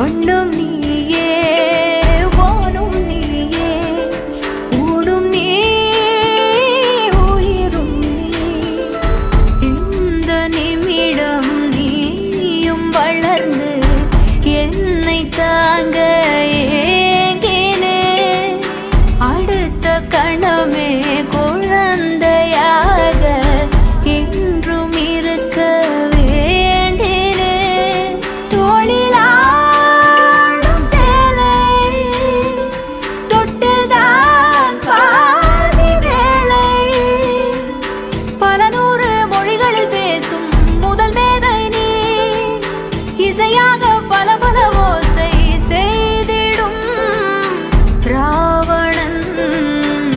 மண்ணும் நீயே வானும் நீயே ஊடும் நீ உயிரும் நீ. இந்த நிமிடம் நீயும் வளர்ந்து துணையாக